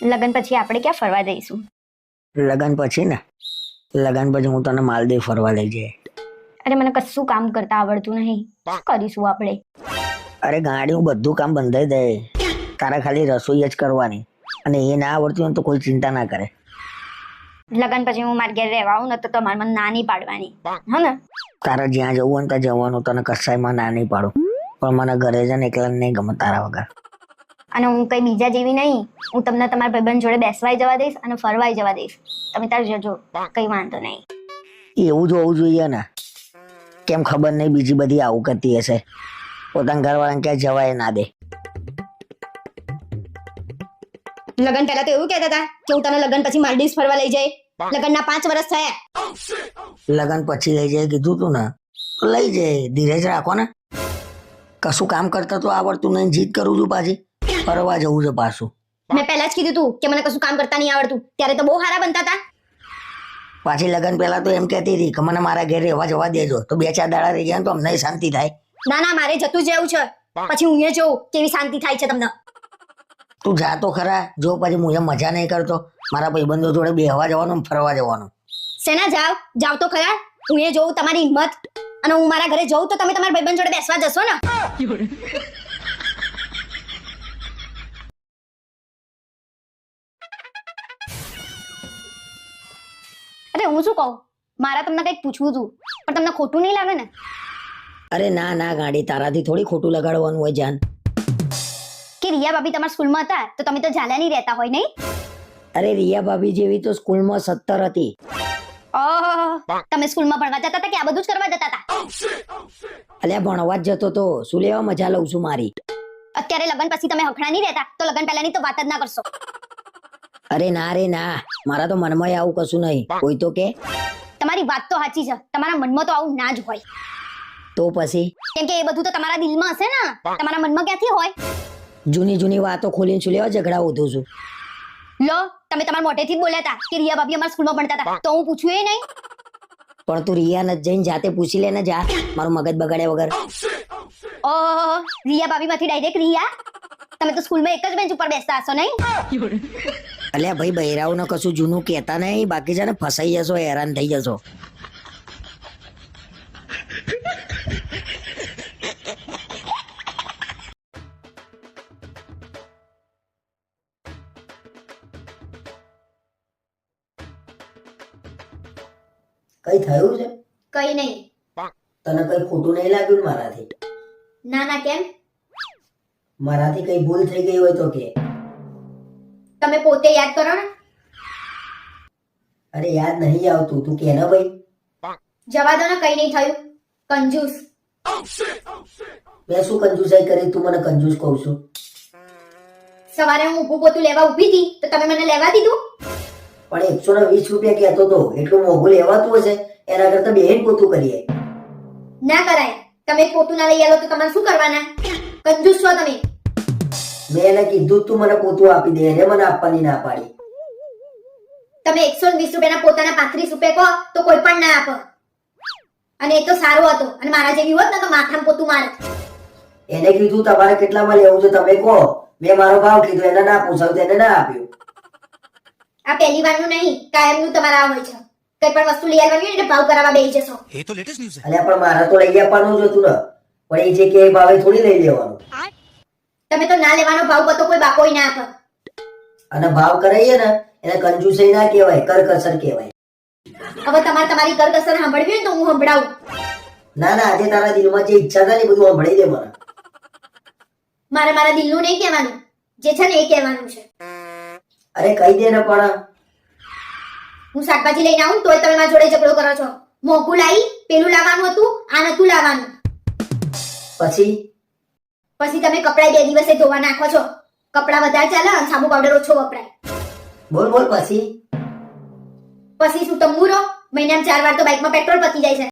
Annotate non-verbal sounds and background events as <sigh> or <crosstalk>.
લગ્ન પછી આપણે ક્યાં ફરવા જઈશું? લગન પછી ને? લગન પછી હું તને માલદીવ ફરવા લઈ જઈએ અરે મને કશું કામ કરતા આવડતું નહીં. શું કરીશું આપણે? અરે ગાડી હું બધું કામ બંધાઈ દે. તારે ખાલી રસોઈ જ કરવાની. અને એ ના આવડતી હોય ને તો કોઈ ચિંતા ના કરે. લગન પછી હું મારા ઘેર રહેવા આવું ને તો તમારે મને ના નહીં પાડવાની. હા ને? તારે જ્યાં જવું હોય ને ત્યાં જવાનું તને કસાયમાં ના નહીં પાડું. પણ મને ઘરે જ ને એકલા નહીં ગમે તારા વગર. અને હું કઈ બીજા જેવી નહીં. હું તમને તમારા ભાઈબંધ જોડે બેસવાય જવા દઈશ અને ફરવાય જવા દઈશ. તમે તાર જજો કઈ વાંધો નહીં. એવું જ હોવું જોઈએ ને. કેમ ખબર નહીં બીજી બધી આવું કરતી હશે. પોતાના ઘરવાળાને ક્યાં જવાય ના દે. લગ્ન પહેલા તો એવું કહેતા હતા કે હું તને લગ્ન પછી માલદીવ્સ ફરવા લઈ જઈ. લગ્નના પાંચ વર્ષ થયા. લગન પછી લઈ જઈ કીધું તું ને. તો લઈ જાય ધીરજ રાખો ને. કશું કામ કરતા તો આવડતું નહીં જીત કરું છું પાછી. ફરવા જવું છે પાછું. મેં પહેલા જ કીધું તું કે મને કશું કામ કરતા નહીં આવડતું. ત્યારે તો બહુ સારા બનતા હતા પાછી લગન પહેલા તો એમ કહેતી હતી કે મને મારા ઘરે રહેવા જવા દેજો. તો બે ચાર દાડા રહી ગયા તો અમને શાંતિ થાય. ના ના મારે જતું જેવું છે. પછી હું એ જોઉં કેવી શાંતિ થાય છે તમને. તું જા તો ખરા. જો પછી હું મજા નહીં કરતો. મારા ભાઈબંધો જોડે બેહવા જવાનું ફરવા જવાનું. સેના જાવ જાવ તો ખરા. હું એ જોઉં તમારી હિંમત. અને હું મારા ઘરે જઉં તો તમે તમારા ભાઈબંધ જોડે બેસવા જશો ને. અરે હું શું કહું? મારા તમને કંઈક પૂછવું હતું પણ તમને ખોટું નહીં લાગે ને? અરે ના ના ગાડી તારાથી થોડી ખોટું લગાડવાનું હોય જાન. કે રિયા ભાભી તમારા સ્કૂલમાં હતા તો તમે તો ઝાલા નહીં રહેતા હોય નહીં? અરે રિયા ભાભી જેવી તો સ્કૂલમાં સત્તર હતી. ઓહ તમે સ્કૂલમાં ભણવા જતા હતા કે આ બધું જ કરવા જતા હતા? અલ્યા ભણવા જ જતો તો શું લેવા મજા લઉં છું મારી? અત્યારે લગ્ન પછી તમે હખણા નહીં રહેતા તો લગ્ન પહેલાની તો વાત જ ના કરશો. અરે ના રે ના. મારા તો મનમાં આવું કશું નહીં. કોઈ તો કે? તમારી વાત તો સાચી છે. તમારા મનમાં તો આવું ના જ હોય. તો પછી? કેમ કે એ બધું તો તમારા દિલમાં હશે ને? તમારા મનમાં ક્યાંથી હોય? જૂની જૂની વાતો ખોલીને છું લેવા ઝઘડા ઉધું છું? લો તમે તમારા મોઢેથી જ બોલ્યા હતા કે રિયા ભાભી અમારા સ્કૂલમાં ભણતા હતા. તો હું પૂછું એ નહીં? પણ તું રિયા ન જઈને જાતે પૂછી લે ને જા. મારું મગજ બગાડ્યા વગર. ઓહ રિયા ભાભી માંથી ડાયરેક્ટ રિયા? તમે તો સ્કૂલમાં એક જ બેન્ચ ઉપર બેસતા હશો નહીં? <laughs> અલ્યા ભાઈ બહેરાઓને કશું જૂનું કહેતા નહીં બાકી છે ને ફસાઈ જશો હેરાન થઈ જશો. કઈ થયું છે? કઈ નહીં. તને કઈ ખોટું નહીં લાગ્યું મારાથી? ના ના કેમ? મારાથી કઈ ભૂલ થઈ ગઈ હોય તો કે. તમે પોતે યાદ કરો ને. અરે યાદ નહીં આવતું. તું કે ને ભાઈ? જવા દો ને કઈ નહીં થયું. કંજૂસ. મેં શું કંજૂસાઈ કરી? તું મને કંજૂસ કહું છું. સવારે હું ઊભું પોતું લેવા ઊભી હતી તો તમે મને લેવા દીધું? પણ એકસો ને વીસ રૂપિયા કહેતો તો. એટલું મોઘું લેવાતું હશે. એના કરતા બેન પોતું કરીએ ના કરાય. તમે પોતું ના લઈ આવો તો તમારે શું કરવાના? કંજૂસ છો તમે. મેં કીધું તું મને પોતું આપી દે એને મને આપવાની ના પાડી. તમે 120 રૂપિયાના પોતાના 35 રૂપિયા કહો તો કોઈ પણ ના આપો. અને એ તો સારું હતો અને મારા જેવી હોત ને તો માથામાં પોતું મારત એને કીધું તમારે કેટલામાં લેવું છે તમે કહો. મેં મારો ભાવ કીધો એને ના પૂછાવ એને ના આપ્યું. આ પહેલી વારનું નહીં કાયમનું તમારા હોય છે. કઈ પણ વસ્તુ લઈ આવવાની એટલે ભાવ કરાવવા બેસી જશો. એ તો લેટેસ્ટ ન્યૂઝ છે. અલ્યા પણ મારા તો લઈ આપવાનું જ હતું ને. પણ એ જે કે ભાવે થોડી લઈ લેવાનું. તમે તો ના લેવાનો ભાવ બતો કોઈ બાકોય ના આપો અને ભાવ કરાઈએ ને એને કંજુસાઈ ના કહેવાય કરકસર કહેવાય. હવે તમારે તમારી કરકસર સાંભળવી હોય તો હું સંભળાવું. ના ના આજે તારા દિલમાં જે ઈચ્છા થાય ને બધું સાંભળી દે મને. મારે મારા દિલનું નહીં કહેવાનું જે છે ને એ કહેવાનું છે. અરે કહી દે ને પણ. હું શાકભાજી લઈને આવું તોય તમે મારા જોડે ઝઘડો કરો છો. મોંઘું લાવી પેલું લાવવાનું હતું આ નતું લાવવાનું. પછી? પછી તમે કપડા બે દિવસે ધોવા નાખો છો. કપડા વધારે ચાલે અને સાબુ પાવડર ઓછો વપરાય. બોલ બોલ પછી? પછી શું તમુરો મહિનામાં ચાર વાર તો બાઇકમાં પેટ્રોલ પતી જાય છે.